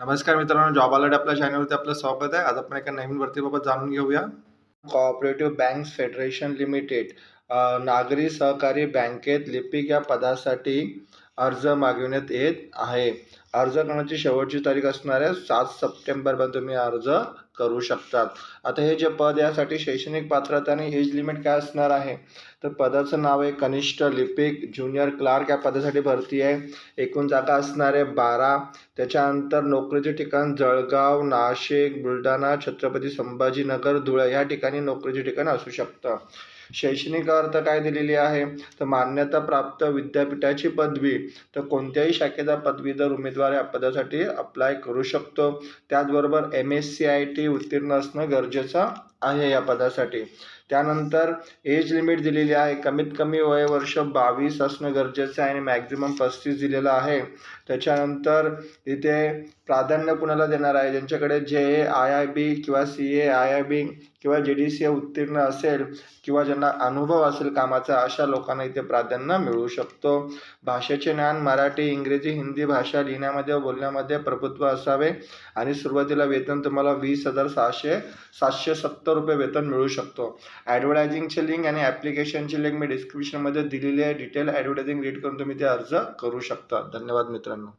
नमस्कार मित्रांनो job alert आपल्या चॅनलवरती आपलं स्वागत आहे. आज आपण एका नवीन भरतीबाबत जाणून घेऊया. कॉपरेटिव्ह बँक फेडरेशन लिमिटेड नागरी सहकारी बँकेत लिपिक या पदासाठी अर्ज मागविण्यात येत आहे. अर्ज करण्याची शेवटची तारीख असणार आहे सात सप्टेंबरपर्यंत तुम्ही अर्ज करू शकतात. आता हे जे पद यासाठी शैक्षणिक पात्रता आणि एज लिमिट काय असणार आहे? तर पदाचं नाव आहे कनिष्ठ लिपिक ज्युनियर क्लार्क. या पदासाठी भरती आहे. एकूण जागा असणार आहे बारा. त्याच्यानंतर नोकरीचे ठिकाण जळगाव नाशिक बुलढाणा छत्रपती संभाजीनगर धुळे या ठिकाणी नोकरीचे ठिकाण असू शकतं. शैक्षणिक अर्थ काय दिलेली आहे? तर मान्यता प्राप्त विद्यापीठाची पदवी. तर कोणत्याही शाखेचा पदवीधर उमेदवार या पदासाठी अप्लाय करू शकतो. त्याचबरोबर M S C I T उत्तीर्ण असणं गरजेचं आहे या पदासाठी. त्यानंतर एज लिमिट दिलेली आहे. कमीत कमी वय वर्ष बावीस असणं गरजेचं आहे आणि मॅक्झिमम पस्तीस दिलेलं आहे. त्याच्यानंतर इथे प्राधान्य कुणाला देणार आहे? ज्यांच्याकडे जे ए आय आय बी किंवा C A I I B किंवा जे डी सी ए उत्तीर्ण असेल किंवा ज्यांना अनुभव असेल कामाचा अशा लोकांना इथे प्राधान्य मिळू शकतो. भाषेचे ज्ञान मराठी इंग्रजी हिंदी भाषा लिहिण्यामध्ये व बोलण्यामध्ये प्रभुत्व असावे. आणि सुरुवातीला वेतन तुम्हाला वीस हजार सहाशे सातशे सत्तर सत्तर रुपये वेतन मिळू शकतो. ॲडव्हर्टायझिंगची लिंक आणि ॲप्लिकेशनची लिंक मी डिस्क्रिप्शनमध्ये दिलेली आहे. डिटेल ॲडव्हर्टायझिंग रीड करून तुम्ही ते अर्ज करू शकता. धन्यवाद मित्रांनो.